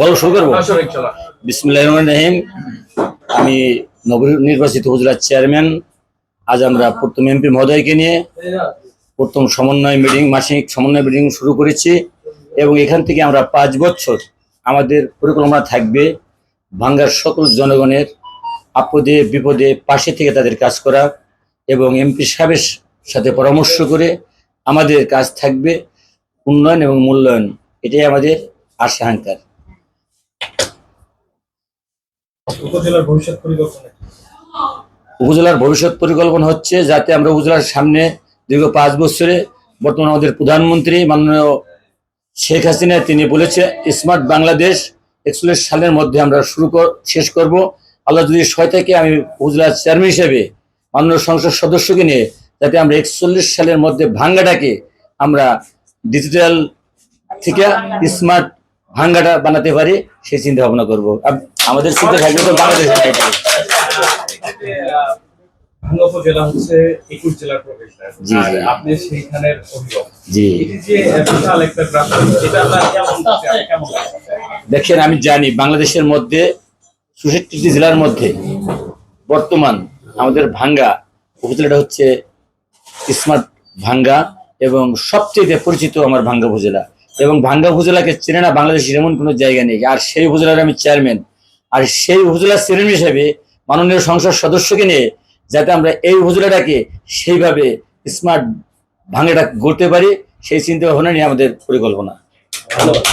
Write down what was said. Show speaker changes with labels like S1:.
S1: বলো শুরু করব? বিসমুল্লাহ রহমান রহিম। আমি নবনির্বাচিত উপজেলার চেয়ারম্যান। আজ আমরা প্রথম এমপি মহোদয়কে নিয়ে প্রথম সমন্বয় মিটিং মাসিক সমন্বয় মিটিং শুরু করেছি এবং এখান থেকে আমরা পাঁচ বছর আমাদের পরিকল্পনা থাকবে ভাঙ্গার সকল জনগণের আপদে বিপদে পাশে থেকে তাদের কাজ করা এবং এমপি সাহেবের সাথে পরামর্শ করে আমাদের কাজ থাকবে উন্নয়ন এবং মূল্যায়ন। এটাই আমাদের আশা আকাঙ্ক্ষা
S2: উপজেলার ভবিষ্যৎ পরিকল্পনা
S1: উপজেলার ভবিষ্যৎ পরিকল্পনা হচ্ছে যাতে আমরা উপজেলার সামনে দীর্ঘ পাঁচ বছরে বর্তমানে আমাদের প্রধানমন্ত্রী মাননীয় শেখ হাসিনা, তিনি বলেছে, স্মার্ট বাংলাদেশ একচল্লিশ সালের মধ্যে আমরা শুরু শেষ করব। আল্লাহ যদি সয় থেকে, আমি উপজেলার চেয়ারম্যান হিসেবে মাননীয় সংসদ সদস্যকে নিয়ে যাতে আমরা একচল্লিশ সালের মধ্যে ভাঙ্গাটাকে আমরা ডিজিটাল থেকে স্মার্ট ভাঙ্গাটা বানাতে পারি সেই চিন্তা ভাবনা করব। আমাদের চিন্তা থাকবে তো।
S2: হচ্ছে একুশ জেলার। আপনি সেইখানের
S1: জি।
S2: যে বিশাল একটা লাগছে?
S1: দেখেন আমি জানি বাংলাদেশের মধ্যে চৌষট্টি জেলার মধ্যে বর্তমান আমাদের ভাঙ্গা উপজেলাটা হচ্ছে স্মার্ট ভাঙ্গা এবং সবচেয়ে পরিচিত আমার ভাঙ্গা উপজেলা। এবং ভাঙ্গা উপজেলাকে চেনে না বাংলাদেশের এমন কোনো জায়গা নেই। আর সেই উপজেলার আমি চেয়ারম্যান আর সেই উপজেলার চেয়ারম্যান হিসেবে মাননীয় সংসদ সদস্যকে নিয়ে যাতে আমরা এই উপজেলাটাকে সেইভাবে স্মার্ট ভাঙ্গাটা গড়তে পারি, সেই চিন্তা ভাবনা নিয়ে আমাদের পরিকল্পনা।
S2: ধন্যবাদ।